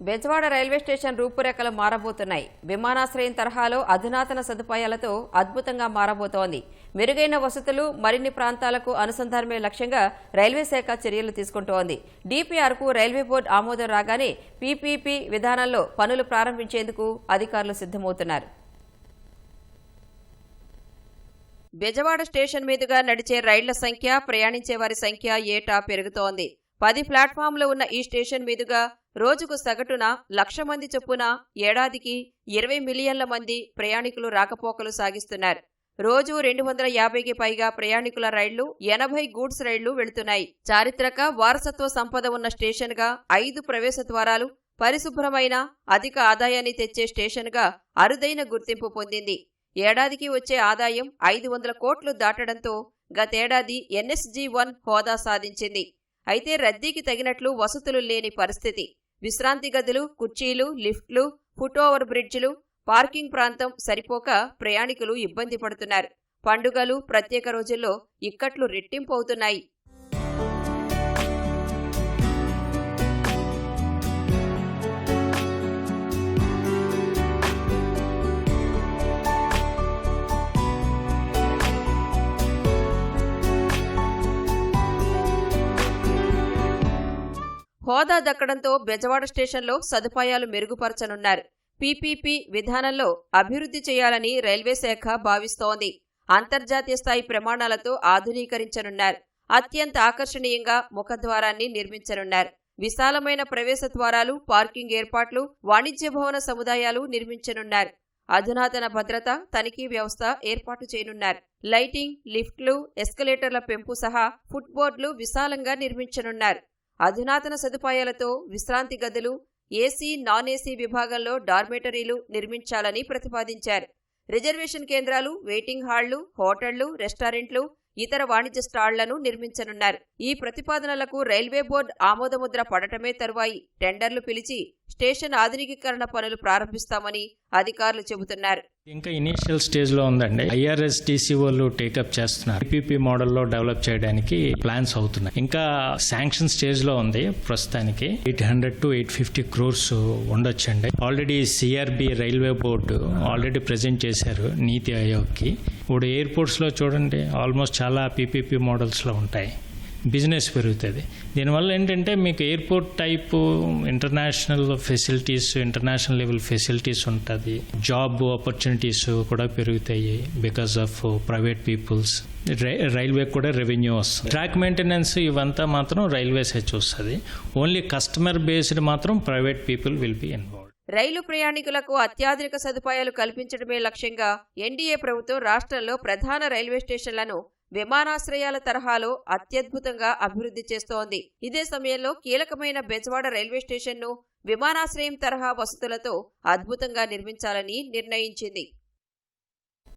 Bezawada railway station రూపురేఖలు మారబోతున్నాయి. విమానాశ్రయం తరహాలో అధునాతన సదుపాయాలతో అద్భుతంగా మారబోతోంది. మెరుగైన వసతులు మరిన్ని ప్రాంతాలకు అనుసంధానమే లక్ష్యంగా రైల్వే శాఖ చర్యలు తీసుకుంటోంది. డీపీఆర్కు రైల్వే బోర్డు ఆమోదం రాగానే పీపీపీ విధానంలో పనులు ప్రారంభించేందుకు అధికారులు సిద్ధమవుతున్నారు. బెజవాడ స్టేషన్ మీదుగా నడిచే రైళ్ళ సంఖ్య ప్రయాణించే వారి సంఖ్య ఏటా పెరుగుతోంది. పది ప్లాట్ఫామ్లు ఉన్న ఈ స్టేషన్ మీదుగా రోజుకు సగటున లక్ష మంది చొప్పున ఏడాదికి ఇరవై మిలియన్ల మంది ప్రయాణికులు రాకపోకలు సాగిస్తున్నారు. రోజు రెండు వందల యాభైకి పైగా ప్రయాణికుల రైళ్ళు ఎనభై గూడ్స్ రైళ్ళు వెళుతున్నాయి. చారిత్రక వారసత్వ సంపద ఉన్న స్టేషన్గా ఐదు ప్రవేశ ద్వారాలు పరిశుభ్రమైన అధిక ఆదాయాన్ని తెచ్చే స్టేషన్గా అరుదైన గుర్తింపు పొందింది. ఏడాదికి వచ్చే ఆదాయం ఐదు వందల కోట్లు దాటడంతో గతేడాది ఎన్ఎస్జీ వన్ హోదా సాధించింది. అయితే రద్దీకి తగినట్లు వసతులు లేని పరిస్థితి. విశ్రాంతి గదులు కుర్చీలు లిఫ్ట్లు ఫుట్ ఓవర్ బ్రిడ్జ్లు పార్కింగ్ ప్రాంతం సరిపోక ప్రయాణికులు ఇబ్బంది పడుతున్నారు. పండుగలు ప్రత్యేక రోజుల్లో ఇక్కట్లు రెట్టింపు అవుతున్నాయి. హోదా దక్కడంతో బెజవాడ స్టేషన్లో సదుపాయాలు మెరుగుపరచనున్నారు. పీపీపీ విధానంలో అభివృద్ధి చేయాలని రైల్వే శాఖ భావిస్తోంది. అంతర్జాతీయ స్థాయి ప్రమాణాలతో ఆధునీకరించనున్నారు. అత్యంత ఆకర్షణీయంగా ముఖద్వారాన్ని నిర్మించనున్నారు. విశాలమైన ప్రవేశ ద్వారాలు పార్కింగ్ ఏర్పాట్లు వాణిజ్య భవన సముదాయాలు నిర్మించనున్నారు. అధునాతన భద్రత తనిఖీ వ్యవస్థ ఏర్పాటు చేయనున్నారు. లైటింగ్ లిఫ్ట్లు ఎస్కలేటర్ల పెంపు సహా ఫుట్బోర్డులు విశాలంగా నిర్మించనున్నారు. అధునాతన సదుపాయాలతో విశ్రాంతి గదులు ఏసీ నాన్ ఏసీ విభాగంలో డార్మేటరీలు నిర్మించాలని ప్రతిపాదించారు. రిజర్వేషన్ కేంద్రాలు వెయిటింగ్ హాళ్ళు హోటళ్ళు రెస్టారెంట్లు ఇతర వాణిజ్య స్టాళ్ళను నిర్మించనున్నారు. ఈ ప్రతిపాదనలకు రైల్వే బోర్డు ఆమోదముద్ర పడటమే తరువాయి. టెండర్లు పిలిచి స్టేషన్ ఆధునికీకరణ పనులు ప్రారంభిస్తామని అధికారులు చెబుతున్నారు. ఇంకా ఇనీషియల్ స్టేజ్లో ఉందండి. ఐఆర్ఎస్టీసీ వాళ్ళు టేకప్ చేస్తున్నారు. పీపీ మోడల్లో డెవలప్ చేయడానికి ప్లాన్స్ అవుతున్నాయి. ఇంకా శాంక్షన్ స్టేజ్లో ఉంది ప్రస్తుతానికి. Eight hundred to eight fifty crores ఉండొచ్చండి. Already CRB railway board already present చేశారు నీతి ఆయోగ్కి. ఇప్పుడు ఎయిర్పోర్ట్స్లో చూడండి ఆల్మోస్ట్ చాలా పీపీపీ మోడల్స్లో ఉంటాయి. బిజినెస్ పెరుగుతుంది. దీనివల్ల ఏంటంటే మీకు airport type international facilities international level facilities ఉంటుంది. జాబ్ ఆపర్చునిటీస్ కూడా పెరుగుతాయి because of private peoples. Railway కూడా రెవెన్యూ వస్తుంది. ట్రాక్ మెయింటెనెన్స్ ఇవంతా మాత్రం రైల్వేసే చూస్తుంది. ఓన్లీ కస్టమర్ బేస్డ్ మాత్రం private people will be involve. రైలు ప్రయాణికులకు అత్యాధునిక సదుపాయాలు కల్పించడమే లక్ష్యంగా ఎన్డీఏ ప్రభుత్వం రాష్ట్రంలో ప్రధాన రైల్వే స్టేషన్లను విమానాశ్రయాల తరహాలో అత్యద్భుతంగా అభివృద్ధి చేస్తోంది. ఇదే సమయంలో కీలకమైన బెజవాడ రైల్వే స్టేషన్ను విమానాశ్రయం తరహా వసతులతో అద్భుతంగా నిర్మించాలని నిర్ణయించింది.